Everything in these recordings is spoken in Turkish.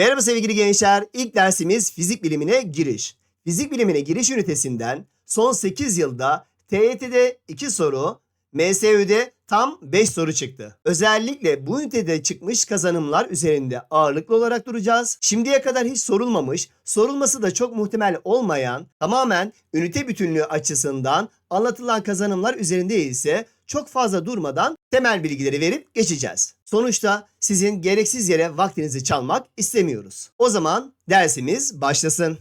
Merhaba sevgili gençler. İlk dersimiz fizik bilimine giriş. Fizik bilimine giriş ünitesinden son 8 yılda TYT'de 2 soru, MSÜ'de tam 5 soru çıktı. Özellikle bu ünitede çıkmış kazanımlar üzerinde ağırlıklı olarak duracağız. Şimdiye kadar hiç sorulmamış, sorulması da çok muhtemel olmayan, tamamen ünite bütünlüğü açısından anlatılan kazanımlar üzerinde ise çok fazla durmadan temel bilgileri verip geçeceğiz. Sonuçta sizin gereksiz yere vaktinizi çalmak istemiyoruz. O zaman dersimiz başlasın.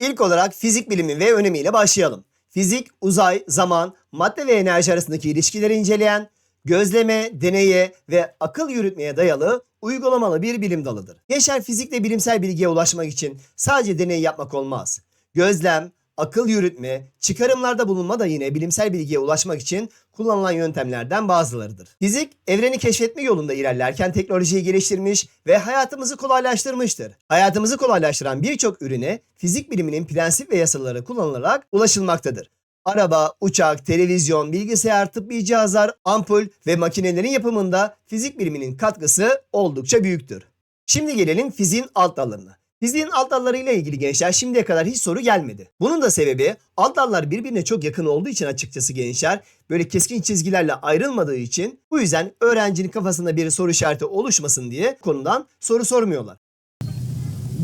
İlk olarak fizik bilimi ve önemiyle başlayalım. Fizik, uzay, zaman, madde ve enerji arasındaki ilişkileri inceleyen, gözleme, deneye ve akıl yürütmeye dayalı uygulamalı bir bilim dalıdır. Gençler fizikle bilimsel bilgiye ulaşmak için sadece deney yapmak olmaz. Gözlem, akıl yürütme, çıkarımlarda bulunma da yine bilimsel bilgiye ulaşmak için kullanılan yöntemlerden bazılarıdır. Fizik, evreni keşfetme yolunda ilerlerken teknolojiyi geliştirmiş ve hayatımızı kolaylaştırmıştır. Hayatımızı kolaylaştıran birçok ürüne fizik biliminin prensip ve yasaları kullanılarak ulaşılmaktadır. Araba, uçak, televizyon, bilgisayar, tıbbi cihazlar, ampul ve makinelerin yapımında fizik biliminin katkısı oldukça büyüktür. Şimdi gelelim fiziğin alt dallarına. Fiziğin alt dallarıyla ilgili gençler şimdiye kadar hiç soru gelmedi. Bunun da sebebi alt dallar birbirine çok yakın olduğu için açıkçası gençler böyle keskin çizgilerle ayrılmadığı için bu yüzden öğrencinin kafasında bir soru işareti oluşmasın diye konudan soru sormuyorlar.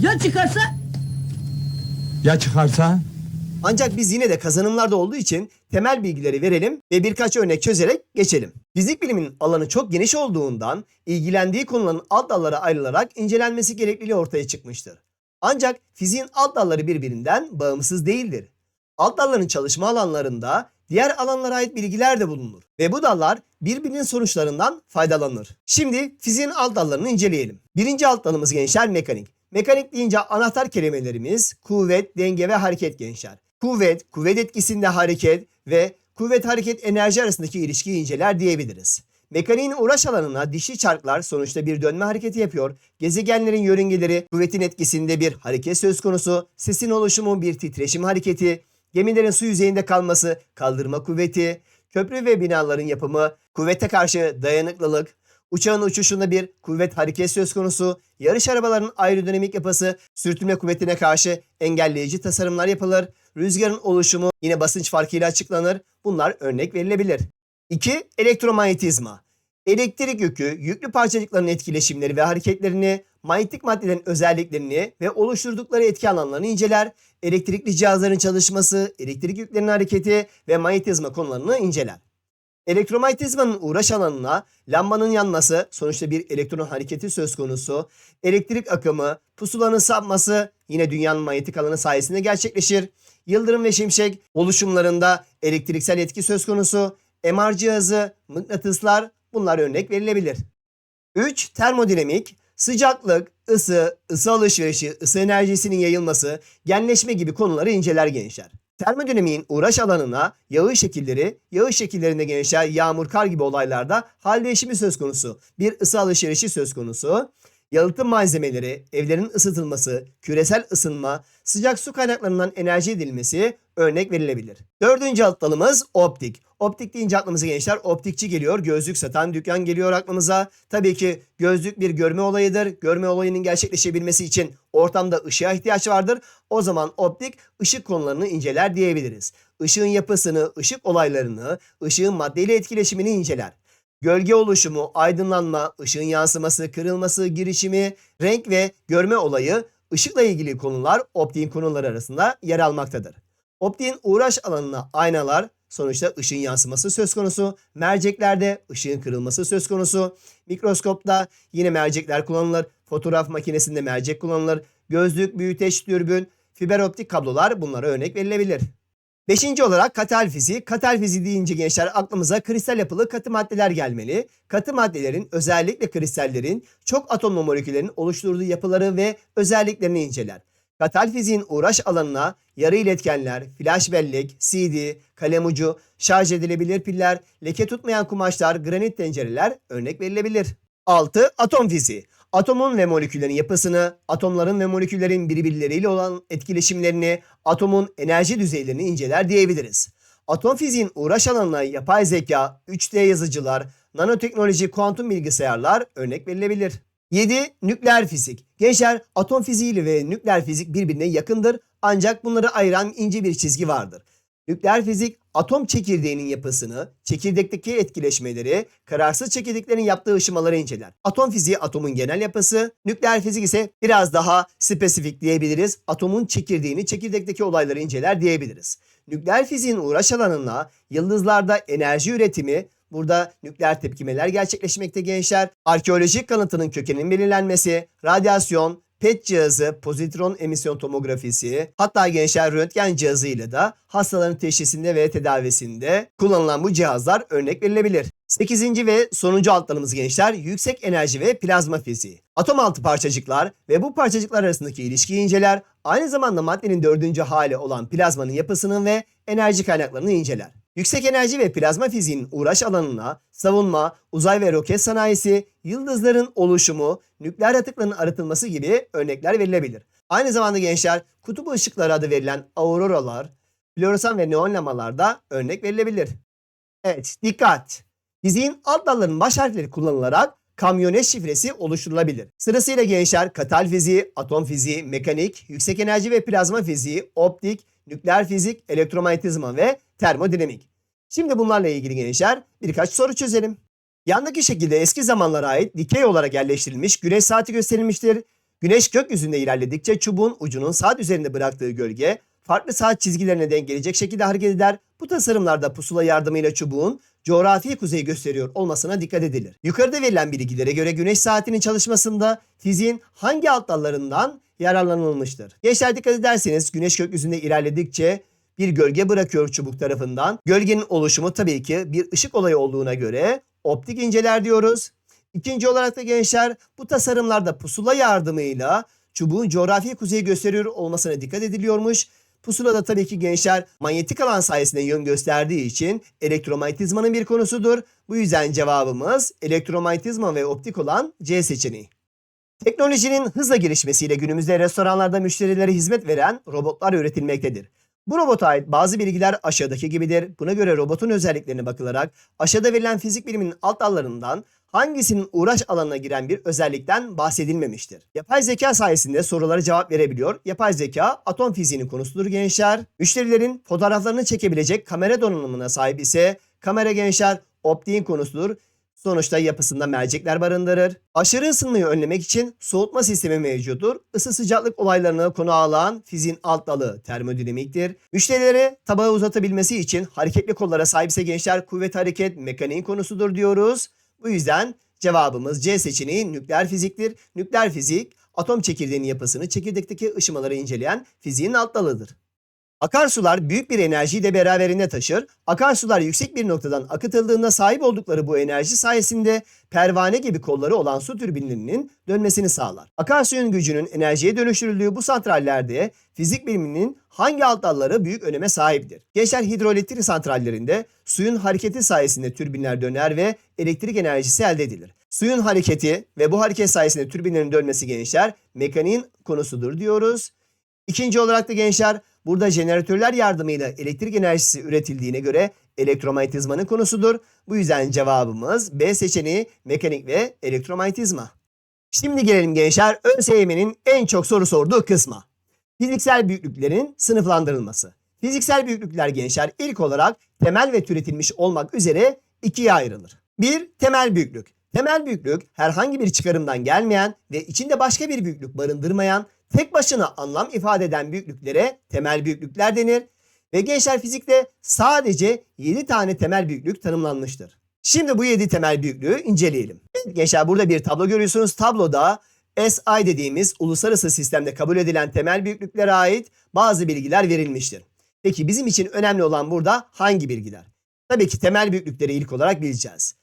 Ya çıkarsa? Ya çıkarsa? Ancak biz yine de kazanımlarda olduğu için temel bilgileri verelim ve birkaç örnek çözerek geçelim. Fizik biliminin alanı çok geniş olduğundan ilgilendiği konuların alt dallara ayrılarak incelenmesi gerekliliği ortaya çıkmıştır. Ancak fiziğin alt dalları birbirinden bağımsız değildir. Alt dalların çalışma alanlarında diğer alanlara ait bilgiler de bulunur ve bu dallar birbirinin sonuçlarından faydalanır. Şimdi fiziğin alt dallarını inceleyelim. Birinci alt dalımız gençler mekanik. Mekanik deyince anahtar kelimelerimiz kuvvet, denge ve hareket gençler. Kuvvet, kuvvet etkisinde hareket ve kuvvet hareket enerji arasındaki ilişkiyi inceler diyebiliriz. Mekaniğin uğraş alanına dişi çarklar sonuçta bir dönme hareketi yapıyor. Gezegenlerin yörüngeleri kuvvetin etkisinde bir hareket söz konusu. Sesin oluşumu bir titreşim hareketi. Gemilerin su yüzeyinde kalması kaldırma kuvveti. Köprü ve binaların yapımı kuvvete karşı dayanıklılık. Uçağın uçuşunda bir kuvvet hareket söz konusu. Yarış arabalarının aerodinamik yapısı sürtünme kuvvetine karşı engelleyici tasarımlar yapılır. Rüzgarın oluşumu yine basınç farkıyla açıklanır. Bunlar örnek verilebilir. 2. Elektromanyetizma. Elektrik yükü, yüklü parçacıkların etkileşimleri ve hareketlerini, manyetik maddelerin özelliklerini ve oluşturdukları etki alanlarını inceler. Elektrikli cihazların çalışması, elektrik yüklerinin hareketi ve manyetizma konularını inceler. Elektromanyetizmanın uğraş alanına lambanın yanması sonuçta bir elektron hareketi söz konusu. Elektrik akımı, pusulanın sapması yine dünyanın manyetik alanı sayesinde gerçekleşir. Yıldırım ve şimşek oluşumlarında elektriksel etki söz konusu. MR cihazı, mıknatıslar bunlar örnek verilebilir. 3. Termodinamik, sıcaklık, ısı, ısı alışverişi, ısı enerjisinin yayılması, genleşme gibi konuları inceler gençler. Termodinamiğin uğraş alanına yağış şekilleri, yağış şekillerinde gençler yağmur, kar gibi olaylarda hal değişimi söz konusu. Bir ısı alışverişi söz konusu. Yalıtım malzemeleri, evlerin ısıtılması, küresel ısınma, sıcak su kaynaklarından enerji edilmesi örnek verilebilir. Dördüncü alt dalımız optik. Optik deyince aklımıza gençler optikçi geliyor, gözlük satan dükkan geliyor aklımıza. Tabii ki gözlük bir görme olayıdır. Görme olayının gerçekleşebilmesi için ortamda ışığa ihtiyaç vardır. O zaman optik ışık konularını inceler diyebiliriz. Işığın yapısını, ışık olaylarını, ışığın maddeyle etkileşimini inceler. Gölge oluşumu, aydınlanma, ışığın yansıması, kırılması, girişimi, renk ve görme olayı ışıkla ilgili konular optiğin konuları arasında yer almaktadır. Optiğin uğraş alanına aynalar, sonuçta ışığın yansıması söz konusu. Merceklerde ışığın kırılması söz konusu. Mikroskopta yine mercekler kullanılır. Fotoğraf makinesinde mercek kullanılır. Gözlük, büyüteç, dürbün, fiber optik kablolar bunlara örnek verilebilir. Beşinci olarak katal fiziği. Katal fiziği deyince gençler aklımıza kristal yapılı katı maddeler gelmeli. Katı maddelerin özellikle kristallerin çok atomlu moleküllerin oluşturduğu yapıları ve özelliklerini inceler. Katal fiziğin uğraş alanına yarı iletkenler, flash bellek, CD, kalem ucu, şarj edilebilir piller, leke tutmayan kumaşlar, granit tencereler örnek verilebilir. 6. Atom fiziği. Atomun ve moleküllerin yapısını, atomların ve moleküllerin birbirleriyle olan etkileşimlerini, atomun enerji düzeylerini inceler diyebiliriz. Atom fiziğin uğraş alanına yapay zeka, 3D yazıcılar, nanoteknoloji, kuantum bilgisayarlar örnek verilebilir. 7. Nükleer fizik. Gençler atom fiziği ve nükleer fizik birbirine yakındır ancak bunları ayıran ince bir çizgi vardır. Nükleer fizik atom çekirdeğinin yapısını, çekirdekteki etkileşmeleri, kararsız çekirdeklerin yaptığı ışımaları inceler. Atom fiziği atomun genel yapısı, nükleer fizik ise biraz daha spesifik diyebiliriz. Atomun çekirdeğini, çekirdekteki olayları inceler diyebiliriz. Nükleer fiziğin uğraş alanına yıldızlarda enerji üretimi, Burada nükleer tepkimeler gerçekleşmekte gençler. Arkeolojik kalıntının kökeninin belirlenmesi, radyasyon, PET cihazı, pozitron emisyon tomografisi, hatta gençler röntgen cihazıyla da hastaların teşhisinde ve tedavisinde kullanılan bu cihazlar örnek verilebilir. 8. ve sonuncu alt dalımız gençler yüksek enerji ve plazma fiziği. Atom altı parçacıklar ve bu parçacıklar arasındaki ilişkiyi inceler, aynı zamanda maddenin dördüncü hali olan plazmanın yapısının ve enerji kaynaklarını inceler. Yüksek enerji ve plazma fiziğinin uğraş alanına savunma, uzay ve roket sanayisi, yıldızların oluşumu, nükleer atıkların arıtılması gibi örnekler verilebilir. Aynı zamanda gençler kutup ışıkları adı verilen auroralar, floresan ve neon lamalar da örnek verilebilir. Evet dikkat! Fiziğin alt dallarının baş harfleri kullanılarak kamyonet şifresi oluşturulabilir. Sırasıyla gençler katal fiziği, atom fiziği, mekanik, yüksek enerji ve plazma fiziği, optik, nükleer fizik, elektromanyetizma ve termodinamik. Şimdi bunlarla ilgili gençler birkaç soru çözelim. Yandaki şekilde eski zamanlara ait dikey olarak yerleştirilmiş güneş saati gösterilmiştir. Güneş gökyüzünde ilerledikçe çubuğun ucunun saat üzerinde bıraktığı gölge farklı saat çizgilerine denk gelecek şekilde hareket eder. Bu tasarımlarda pusula yardımıyla çubuğun coğrafi kuzeyi gösteriyor olmasına dikkat edilir. Yukarıda verilen bilgilere göre güneş saatinin çalışmasında fiziğin hangi alt dallarından yararlanılmıştır? Gençler dikkat ederseniz güneş gökyüzünde ilerledikçe bir gölge bırakıyor çubuk tarafından. Gölgenin oluşumu tabii ki bir ışık olayı olduğuna göre optik inceler diyoruz. İkinci olarak da gençler bu tasarımlarda pusula yardımıyla çubuğun coğrafi kuzeyi gösteriyor olmasına dikkat ediliyormuş. Pusula da tabii ki gençler manyetik alan sayesinde yön gösterdiği için elektromanyetizmanın bir konusudur. Bu yüzden cevabımız elektromanyetizma ve optik olan C seçeneği. Teknolojinin hızla gelişmesiyle günümüzde restoranlarda müşterilere hizmet veren robotlar üretilmektedir. Bu robota ait bazı bilgiler aşağıdaki gibidir. Buna göre robotun özelliklerine bakılarak aşağıda verilen fizik biliminin alt dallarından hangisinin uğraş alanına giren bir özellikten bahsedilmemiştir. Yapay zeka sayesinde sorulara cevap verebiliyor. Yapay zeka atom fiziğinin konusudur gençler. Müşterilerin fotoğraflarını çekebilecek kamera donanımına sahip ise kamera gençler optiğin konusudur. Sonuçta yapısında mercekler barındırır. Aşırı ısınmayı önlemek için soğutma sistemi mevcuttur. Isı sıcaklık olaylarını konu alan fiziğin alt dalı termodinamiktir. Müşterilere tabağı uzatabilmesi için hareketli kollara sahipse gençler kuvvet hareket mekaniğin konusudur diyoruz. Bu yüzden cevabımız C seçeneği nükleer fiziktir. Nükleer fizik atom çekirdeğinin yapısını çekirdekteki ışımaları inceleyen fiziğin alt dalıdır. Akarsular büyük bir enerjiyi de beraberinde taşır. Akarsular yüksek bir noktadan akıtıldığında sahip oldukları bu enerji sayesinde pervane gibi kolları olan su türbinlerinin dönmesini sağlar. Akarsuyun gücünün enerjiye dönüştürüldüğü bu santrallerde fizik biliminin hangi alt dalları büyük öneme sahiptir? Gençler hidroelektrik santrallerinde suyun hareketi sayesinde türbinler döner ve elektrik enerjisi elde edilir. Suyun hareketi ve bu hareket sayesinde türbinlerin dönmesi gençler mekaniğin konusudur diyoruz. İkinci olarak da gençler burada jeneratörler yardımıyla elektrik enerjisi üretildiğine göre elektromanyetizmanın konusudur. Bu yüzden cevabımız B seçeneği mekanik ve elektromanyetizma. Şimdi gelelim gençler ÖSYM'nin en çok soru sorduğu kısma. Fiziksel büyüklüklerin sınıflandırılması. Fiziksel büyüklükler gençler ilk olarak temel ve türetilmiş olmak üzere ikiye ayrılır. Bir temel büyüklük. Temel büyüklük herhangi bir çıkarımdan gelmeyen ve içinde başka bir büyüklük barındırmayan tek başına anlam ifade eden büyüklüklere temel büyüklükler denir. Ve gençler fizikte sadece 7 tane temel büyüklük tanımlanmıştır. Şimdi bu 7 temel büyüklüğü inceleyelim. Gençler burada bir tablo görüyorsunuz. Tabloda SI dediğimiz uluslararası sistemde kabul edilen temel büyüklüklere ait bazı bilgiler verilmiştir. Peki bizim için önemli olan burada hangi bilgiler? Tabii ki temel büyüklükleri ilk olarak bileceğiz.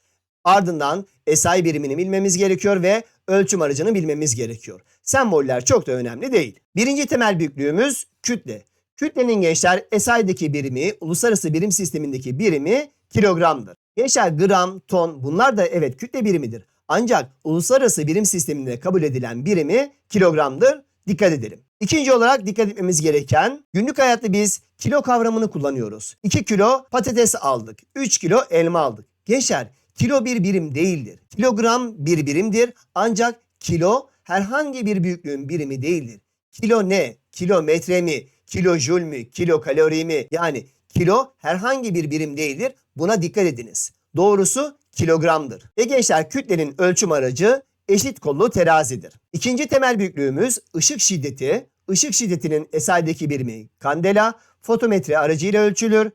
Ardından SI birimini bilmemiz gerekiyor ve ölçüm aracını bilmemiz gerekiyor. Semboller çok da önemli değil. Birinci temel büyüklüğümüz kütle. Kütlenin gençler SI'deki birimi, uluslararası birim sistemindeki birimi kilogramdır. Gençler gram, ton bunlar da evet kütle birimidir. Ancak uluslararası birim sisteminde kabul edilen birimi kilogramdır. Dikkat edelim. İkinci olarak dikkat etmemiz gereken günlük hayatta biz kilo kavramını kullanıyoruz. 2 kilo patates aldık. 3 kilo elma aldık. Gençler kilo bir birim değildir. Kilogram bir birimdir ancak Kilo herhangi bir büyüklüğün birimi değildir. Kilo ne? Kilometre mi? Kilojül mü? Kilokalori mi? Yani kilo herhangi bir birim değildir. Buna dikkat ediniz. Doğrusu kilogramdır. Ve gençler kütlenin ölçüm aracı eşit kollu terazidir. İkinci temel büyüklüğümüz ışık şiddeti. Işık şiddetinin SI'deki birimi kandela, fotometre aracıyla ölçülür.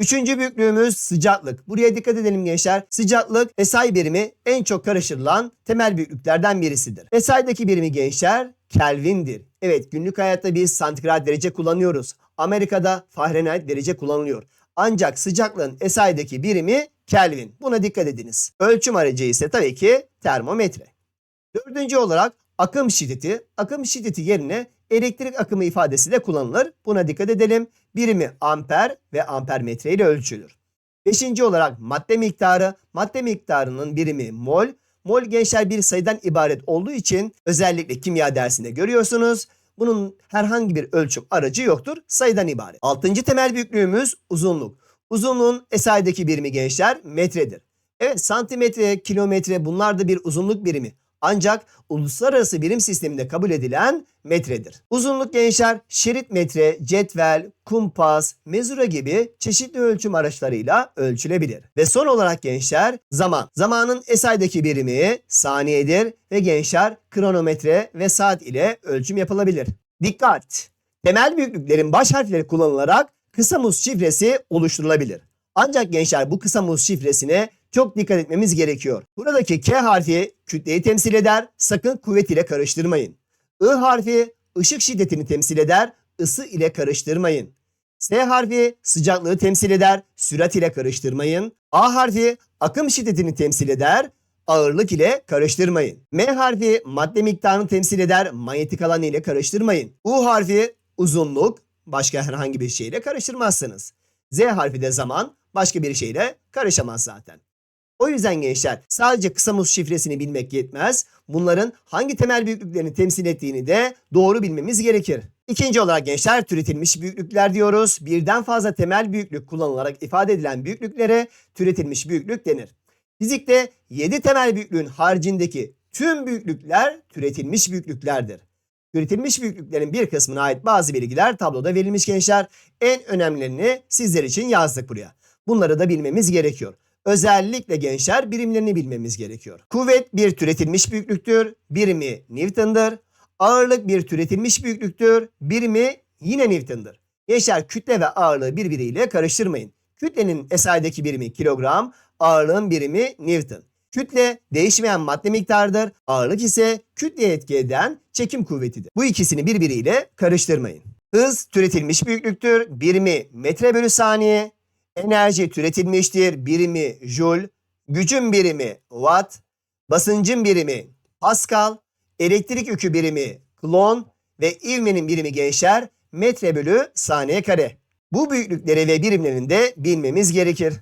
Üçüncü büyüklüğümüz sıcaklık. Buraya dikkat edelim gençler. Sıcaklık SI birimi en çok karıştırılan temel büyüklüklerden birisidir. SI'deki birimi gençler Kelvin'dir. Evet günlük hayatta biz santigrat derece kullanıyoruz. Amerika'da Fahrenheit derece kullanılıyor. Ancak sıcaklığın SI'deki birimi Kelvin. Buna dikkat ediniz. Ölçüm aracı ise tabii ki termometre. Dördüncü olarak akım şiddeti. Akım şiddeti yerine elektrik akımı ifadesi de kullanılır. Buna dikkat edelim. Birimi amper ve ampermetre ile ölçülür. Beşinci olarak madde miktarı. Madde miktarının birimi mol. Mol gençler bir sayıdan ibaret olduğu için özellikle kimya dersinde görüyorsunuz. Bunun herhangi bir ölçüm aracı yoktur. Sayıdan ibaret. Altıncı temel büyüklüğümüz uzunluk. Uzunluğun SI'deki birimi gençler metredir. Evet santimetre, kilometre bunlar da bir uzunluk birimi. Ancak uluslararası birim sisteminde kabul edilen metredir. Uzunluk gençler şerit metre, cetvel, kumpas, mezura gibi çeşitli ölçüm araçlarıyla ölçülebilir. Ve son olarak gençler zaman. Zamanın SI'deki birimi saniyedir ve gençler kronometre ve saat ile ölçüm yapılabilir. Dikkat! Temel büyüklüklerin baş harfleri kullanılarak kısa muz şifresi oluşturulabilir. Ancak gençler bu kısa muz şifresine çok dikkat etmemiz gerekiyor. Buradaki K harfi kütleyi temsil eder. Sakın kuvvet ile karıştırmayın. I harfi ışık şiddetini temsil eder. ısı ile karıştırmayın. S harfi sıcaklığı temsil eder. Sürat ile karıştırmayın. A harfi akım şiddetini temsil eder. Ağırlık ile karıştırmayın. M harfi madde miktarını temsil eder. Manyetik alan ile karıştırmayın. U harfi uzunluk. Başka herhangi bir şeyle karıştırmazsınız. Z harfi de zaman. Başka bir şeyle karışamaz zaten. O yüzden gençler sadece kısa muz şifresini bilmek yetmez. Bunların hangi temel büyüklüklerini temsil ettiğini de doğru bilmemiz gerekir. İkinci olarak gençler türetilmiş büyüklükler diyoruz. Birden fazla temel büyüklük kullanılarak ifade edilen büyüklüklere türetilmiş büyüklük denir. Fizikte 7 temel büyüklüğün haricindeki tüm büyüklükler türetilmiş büyüklüklerdir. Türetilmiş büyüklüklerin bir kısmına ait bazı bilgiler tabloda verilmiş gençler. En önemlilerini sizler için yazdık buraya. Bunları da bilmemiz gerekiyor. Özellikle gençler birimlerini bilmemiz gerekiyor. Kuvvet bir türetilmiş büyüklüktür. Birimi Newton'dır. Ağırlık bir türetilmiş büyüklüktür. Birimi yine Newton'dır. Gençler kütle ve ağırlığı birbiriyle karıştırmayın. Kütlenin SI'deki birimi kilogram, ağırlığın birimi Newton. Kütle değişmeyen madde miktarıdır. Ağırlık ise kütleye etki eden çekim kuvvetidir. Bu ikisini birbiriyle karıştırmayın. Hız türetilmiş büyüklüktür. Birimi metre bölü saniye. Enerji türetilmiştir. Birimi joule. Gücün birimi watt. Basıncın birimi pascal. Elektrik yükü birimi klon. Ve ivmenin birimi gençler metre bölü saniye kare. Bu büyüklükleri ve birimlerini de bilmemiz gerekir.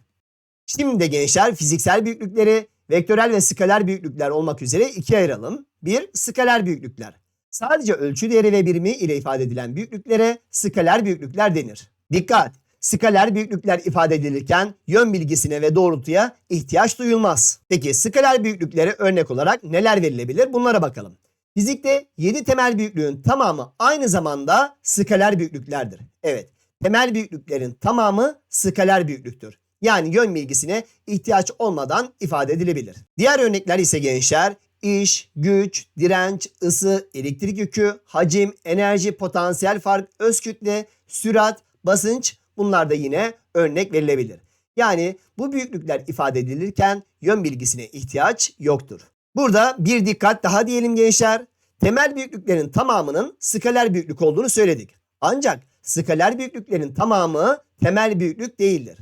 Şimdi de gençler fiziksel büyüklükleri vektörel ve skaler büyüklükler olmak üzere ikiye ayıralım. Bir, skaler büyüklükler. Sadece ölçü değeri ve birimi ile ifade edilen büyüklüklere skaler büyüklükler denir. Dikkat! Skaler büyüklükler ifade edilirken yön bilgisine ve doğrultuya ihtiyaç duyulmaz. Peki skaler büyüklüklere örnek olarak neler verilebilir? Bunlara bakalım. Fizikte 7 temel büyüklüğün tamamı aynı zamanda skaler büyüklüklerdir. Evet, temel büyüklüklerin tamamı skaler büyüklüktür. Yani yön bilgisine ihtiyaç olmadan ifade edilebilir. Diğer örnekler ise gençler iş, güç, direnç, ısı, elektrik yükü, hacim, enerji, potansiyel fark, öz kütle, sürat, basınç bunlar da yine örnek verilebilir. Yani bu büyüklükler ifade edilirken yön bilgisine ihtiyaç yoktur. Burada bir dikkat daha diyelim gençler. Temel büyüklüklerin tamamının skaler büyüklük olduğunu söyledik. Ancak skaler büyüklüklerin tamamı temel büyüklük değildir.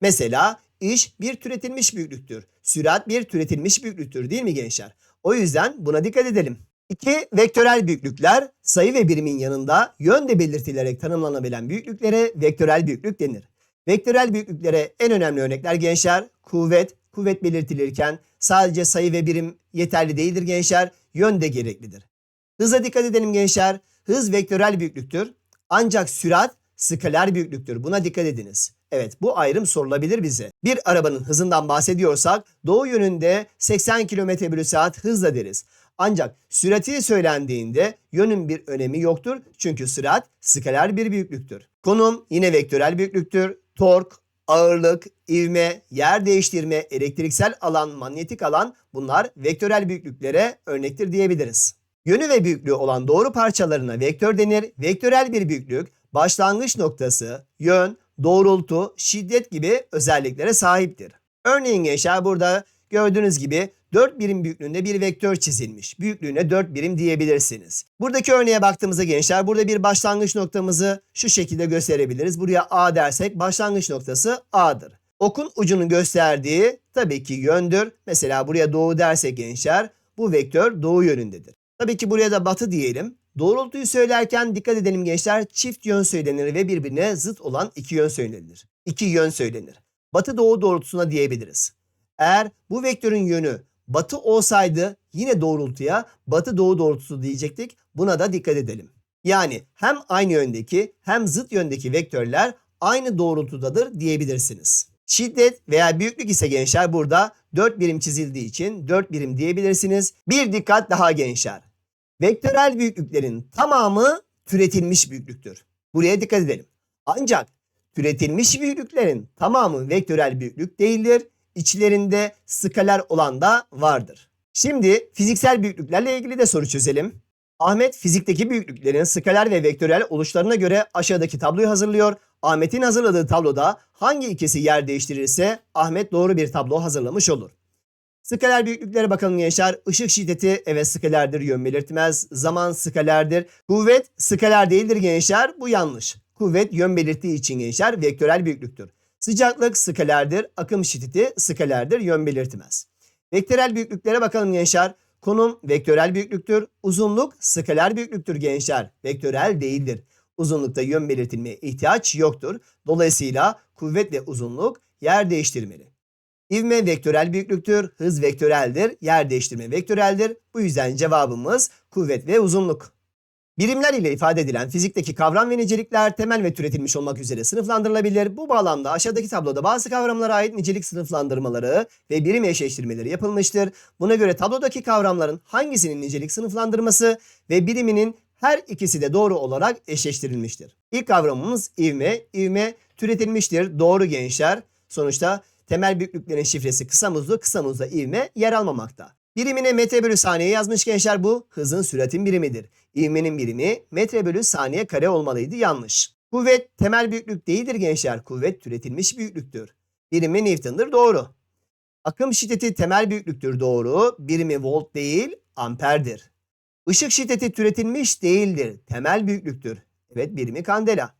Mesela iş bir türetilmiş büyüklüktür. Sürat bir türetilmiş büyüklüktür değil mi gençler? O yüzden buna dikkat edelim. İki vektörel büyüklükler sayı ve birimin yanında yön de belirtilerek tanımlanabilen büyüklüklere vektörel büyüklük denir. Vektörel büyüklüklere en önemli örnekler gençler kuvvet, kuvvet belirtilirken sadece sayı ve birim yeterli değildir gençler, yön de gereklidir. Hıza dikkat edelim gençler. Hız vektörel büyüklüktür. Ancak sürat skaler büyüklüktür. Buna dikkat ediniz. Evet bu ayrım sorulabilir bize. Bir arabanın hızından bahsediyorsak doğu yönünde 80 km bölü saat hızla deriz. Ancak sürati söylendiğinde yönün bir önemi yoktur. Çünkü sürat skaler bir büyüklüktür. Konum yine vektörel büyüklüktür. Tork, ağırlık, ivme, yer değiştirme, elektriksel alan, manyetik alan bunlar vektörel büyüklüklere örnektir diyebiliriz. Yönü ve büyüklüğü olan doğru parçalarına vektör denir. Vektörel bir büyüklük başlangıç noktası, yön, doğrultu, şiddet gibi özelliklere sahiptir. Örneğin gençler burada gördüğünüz gibi 4 birim büyüklüğünde bir vektör çizilmiş. Büyüklüğüne 4 birim diyebilirsiniz. Buradaki örneğe baktığımızda gençler burada bir başlangıç noktamızı şu şekilde gösterebiliriz. Buraya A dersek başlangıç noktası A'dır. Okun ucunun gösterdiği tabii ki yöndür. Mesela buraya doğu dersek gençler bu vektör doğu yönündedir. Tabii ki buraya da batı diyelim. Doğrultuyu söylerken dikkat edelim gençler çift yön söylenir ve birbirine zıt olan iki yön söylenir. İki yön söylenir. Batı doğu doğrultusuna diyebiliriz. Eğer bu vektörün yönü batı olsaydı yine doğrultuya batı doğu doğrultusu diyecektik. Buna da dikkat edelim. Yani hem aynı yöndeki hem zıt yöndeki vektörler aynı doğrultudadır diyebilirsiniz. Şiddet veya büyüklük ise gençler burada 4 birim çizildiği için 4 birim diyebilirsiniz. Bir dikkat daha gençler. Vektörel büyüklüklerin tamamı türetilmiş büyüklüktür. Buraya dikkat edelim. Ancak türetilmiş büyüklüklerin tamamı vektörel büyüklük değildir. İçlerinde skaler olan da vardır. Şimdi fiziksel büyüklüklerle ilgili de soru çözelim. Ahmet fizikteki büyüklüklerin skaler ve vektörel oluşlarına göre aşağıdaki tabloyu hazırlıyor. Ahmet'in hazırladığı tabloda hangi ikisi yer değiştirirse Ahmet doğru bir tablo hazırlamış olur. Skaler büyüklüklere bakalım gençler. Işık şiddeti evet skalerdir yön belirtmez. Zaman skalerdir. Kuvvet skaler değildir gençler. Bu yanlış. Kuvvet yön belirttiği için gençler vektörel büyüklüktür. Sıcaklık skalerdir. Akım şiddeti skalerdir yön belirtmez. Vektörel büyüklüklere bakalım gençler. Konum vektörel büyüklüktür. Uzunluk skaler büyüklüktür gençler. Vektörel değildir. Uzunlukta yön belirtilmeye ihtiyaç yoktur. Dolayısıyla kuvvet ve uzunluk yer değiştirmeli. İvme vektörel büyüklüktür, hız vektöreldir, yer değiştirme vektöreldir. Bu yüzden cevabımız kuvvet ve uzunluk. Birimler ile ifade edilen fizikteki kavram ve nicelikler temel ve türetilmiş olmak üzere sınıflandırılabilir. Bu bağlamda aşağıdaki tabloda bazı kavramlara ait nicelik sınıflandırmaları ve birim eşleştirmeleri yapılmıştır. Buna göre tablodaki kavramların hangisinin nicelik sınıflandırması ve biriminin her ikisi de doğru olarak eşleştirilmiştir. İlk kavramımız ivme. İvme türetilmiştir. Doğru gençler. Sonuçta temel büyüklüklerin şifresi kısa muzlu, kısa muzda ivme yer almamakta. Birimine metre bölü saniye yazmış gençler bu hızın süratin birimidir. İvmenin birimi metre bölü saniye kare olmalıydı yanlış. Kuvvet temel büyüklük değildir gençler. Kuvvet türetilmiş büyüklüktür. Birimi Newton'dır doğru. Akım şiddeti temel büyüklüktür doğru. Birimi volt değil amperdir. Işık şiddeti türetilmiş değildir. Temel büyüklüktür. Evet birimi kandela.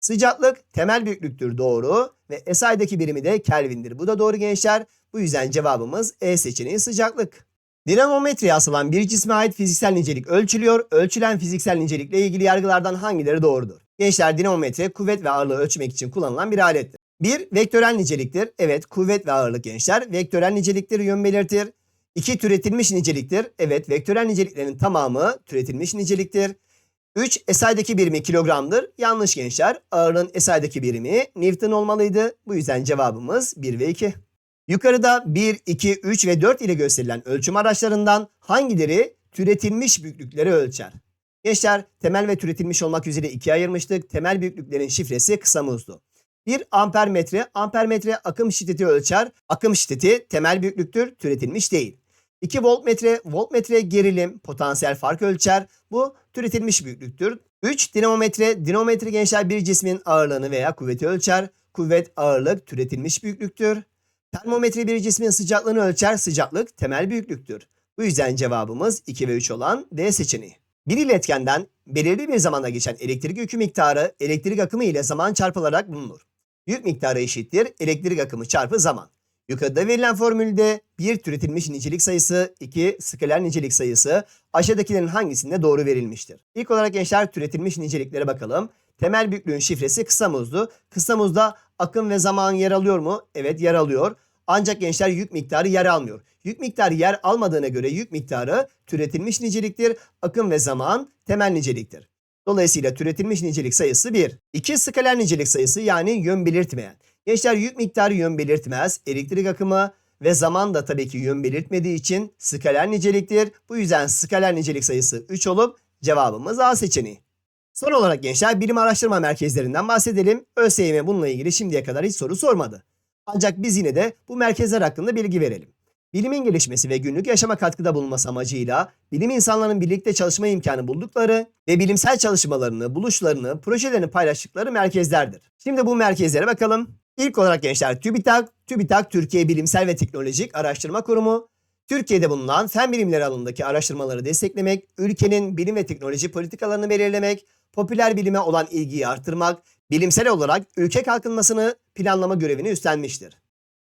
Sıcaklık temel büyüklüktür doğru ve SI'deki birimi de Kelvin'dir. Bu da doğru gençler. Bu yüzden cevabımız E seçeneği sıcaklık. Dinamometreye asılan bir cisme ait fiziksel nicelik ölçülüyor. Ölçülen fiziksel nicelikle ilgili yargılardan hangileri doğrudur? Gençler dinamometre kuvvet ve ağırlığı ölçmek için kullanılan bir alettir. Bir vektörel niceliktir. Evet kuvvet ve ağırlık gençler vektörel niceliktir yön belirtir. İki türetilmiş niceliktir. Evet vektörel niceliklerin tamamı türetilmiş niceliktir. 3 SI'deki birimi kilogramdır. Yanlış gençler. Ağırlığın SI'deki birimi Newton olmalıydı. Bu yüzden cevabımız 1 ve 2. Yukarıda 1, 2, 3 ve 4 ile gösterilen ölçüm araçlarından hangileri türetilmiş büyüklükleri ölçer? Gençler temel ve türetilmiş olmak üzere ikiye ayırmıştık. Temel büyüklüklerin şifresi kısa muzdu. 1 amper metre, amper metre akım şiddeti ölçer. Akım şiddeti temel büyüklüktür, türetilmiş değil. 2 voltmetre, voltmetre gerilim, potansiyel fark ölçer. Bu türetilmiş büyüklüktür. 3 dinamometre, dinamometre gençler bir cismin ağırlığını veya kuvveti ölçer. Kuvvet, ağırlık türetilmiş büyüklüktür. Termometre bir cismin sıcaklığını ölçer. Sıcaklık temel büyüklüktür. Bu yüzden cevabımız 2 ve 3 olan D seçeneği. Bir iletkenden belirli bir zamanda geçen elektrik yükü miktarı elektrik akımı ile zaman çarpılarak bulunur. Yük miktarı eşittir elektrik akımı çarpı zaman. Yukarıda verilen formülde bir türetilmiş nicelik sayısı, iki skaler nicelik sayısı aşağıdakilerin hangisinde doğru verilmiştir? İlk olarak gençler türetilmiş niceliklere bakalım. Temel büyüklüğün şifresi kısa muzdu. Kısa muzda akım ve zaman yer alıyor mu? Evet yer alıyor. Ancak gençler yük miktarı yer almıyor. Yük miktarı yer almadığına göre yük miktarı türetilmiş niceliktir. Akım ve zaman temel niceliktir. Dolayısıyla türetilmiş nicelik sayısı 1. 2 skaler nicelik sayısı yani yön belirtmeyen. Gençler yük miktarı yön belirtmez. Elektrik akımı ve zaman da tabii ki yön belirtmediği için skaler niceliktir. Bu yüzden skaler nicelik sayısı 3 olup cevabımız A seçeneği. Son olarak gençler bilim araştırma merkezlerinden bahsedelim. ÖSYM bununla ilgili şimdiye kadar hiç soru sormadı. Ancak biz yine de bu merkezler hakkında bilgi verelim. Bilimin gelişmesi ve günlük yaşama katkıda bulunması amacıyla bilim insanlarının birlikte çalışma imkanı buldukları ve bilimsel çalışmalarını, buluşlarını, projelerini paylaştıkları merkezlerdir. Şimdi bu merkezlere bakalım. İlk olarak gençler TÜBİTAK, TÜBİTAK Türkiye Bilimsel ve Teknolojik Araştırma Kurumu, Türkiye'de bulunan fen bilimleri alanındaki araştırmaları desteklemek, ülkenin bilim ve teknoloji politikalarını belirlemek, popüler bilime olan ilgiyi artırmak, bilimsel olarak ülke kalkınmasını planlama görevini üstlenmiştir.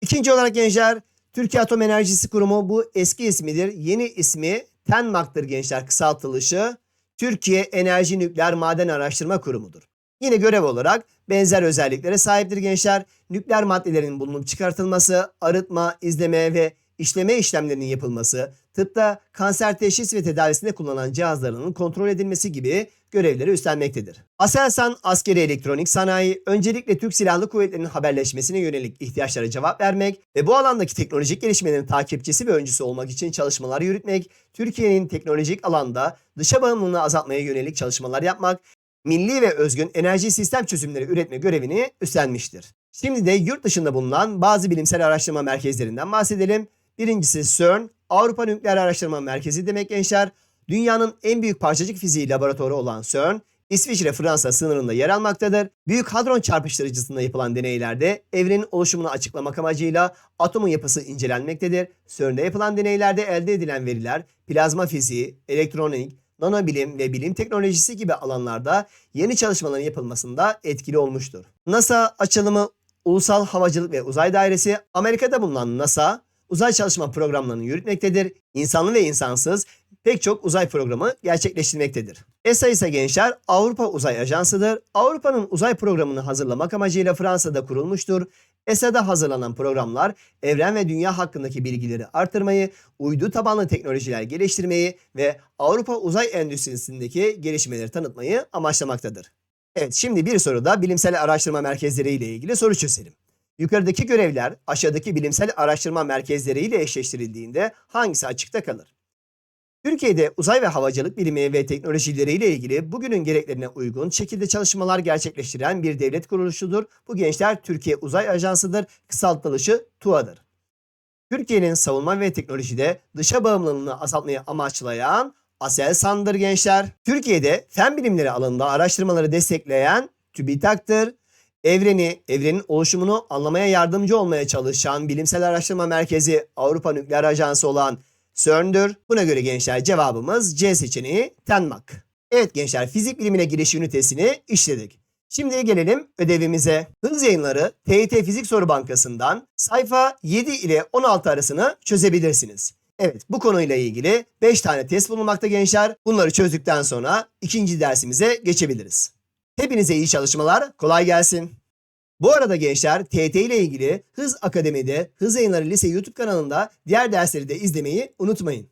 İkinci olarak gençler, Türkiye Atom Enerjisi Kurumu bu eski ismidir. Yeni ismi TENMAK'tır gençler kısaltılışı. Türkiye Enerji Nükleer Maden Araştırma Kurumu'dur. Yine görev olarak benzer özelliklere sahiptir gençler. Nükleer maddelerin bulunup çıkartılması, arıtma, izleme ve işleme işlemlerinin yapılması, tıpta kanser teşhis ve tedavisinde kullanılan cihazlarının kontrol edilmesi gibi görevleri üstlenmektedir. Aselsan Askeri Elektronik Sanayi öncelikle Türk Silahlı Kuvvetleri'nin haberleşmesine yönelik ihtiyaçlara cevap vermek ve bu alandaki teknolojik gelişmelerin takipçisi ve öncüsü olmak için çalışmalar yürütmek, Türkiye'nin teknolojik alanda dışa bağımlılığını azaltmaya yönelik çalışmalar yapmak, milli ve özgün enerji sistem çözümleri üretme görevini üstlenmiştir. Şimdi de yurt dışında bulunan bazı bilimsel araştırma merkezlerinden bahsedelim. Birincisi CERN, Avrupa Nükleer Araştırma Merkezi demek gençler. Dünyanın en büyük parçacık fiziği laboratuvarı olan CERN, İsviçre-Fransa sınırında yer almaktadır. Büyük hadron çarpıştırıcısında yapılan deneylerde evrenin oluşumunu açıklamak amacıyla atomun yapısı incelenmektedir. CERN'de yapılan deneylerde elde edilen veriler plazma fiziği, elektronik, nanobilim ve bilim teknolojisi gibi alanlarda yeni çalışmaların yapılmasında etkili olmuştur. NASA açılımı Ulusal Havacılık ve Uzay Dairesi, Amerika'da bulunan NASA, uzay çalışma programlarını yürütmektedir. İnsanlı ve insansız pek çok uzay programı gerçekleştirmektedir. ESA ise gençler Avrupa Uzay Ajansı'dır. Avrupa'nın uzay programını hazırlamak amacıyla Fransa'da kurulmuştur. ESA'da hazırlanan programlar evren ve dünya hakkındaki bilgileri artırmayı, uydu tabanlı teknolojiler geliştirmeyi ve Avrupa uzay endüstrisindeki gelişmeleri tanıtmayı amaçlamaktadır. Evet şimdi bir soruda bilimsel araştırma merkezleri ile ilgili soru çözelim. Yukarıdaki görevler aşağıdaki bilimsel araştırma merkezleri ile eşleştirildiğinde hangisi açıkta kalır? Türkiye'de uzay ve havacılık bilimi ve teknolojileriyle ilgili bugünün gereklerine uygun şekilde çalışmalar gerçekleştiren bir devlet kuruluşudur. Bu gençler Türkiye Uzay Ajansı'dır. Kısaltılışı TUA'dır. Türkiye'nin savunma ve teknolojide dışa bağımlılığını azaltmayı amaçlayan Aselsan'dır gençler. Türkiye'de fen bilimleri alanında araştırmaları destekleyen TÜBİTAK'tır. Evreni, evrenin oluşumunu anlamaya yardımcı olmaya çalışan bilimsel araştırma merkezi Avrupa Nükleer Ajansı olan CERN'dür. Buna göre gençler cevabımız C seçeneği TENMAK. Evet gençler fizik bilimine giriş ünitesini işledik. Şimdi gelelim ödevimize. Hız yayınları TYT Fizik Soru Bankası'ndan sayfa 7 ile 16 arasını çözebilirsiniz. Evet bu konuyla ilgili 5 tane test bulunmakta gençler. Bunları çözdükten sonra ikinci dersimize geçebiliriz. Hepinize iyi çalışmalar, kolay gelsin. Bu arada gençler TT ile ilgili Hız Akademi'de Hız Yayınları Lise YouTube kanalında diğer dersleri de izlemeyi unutmayın.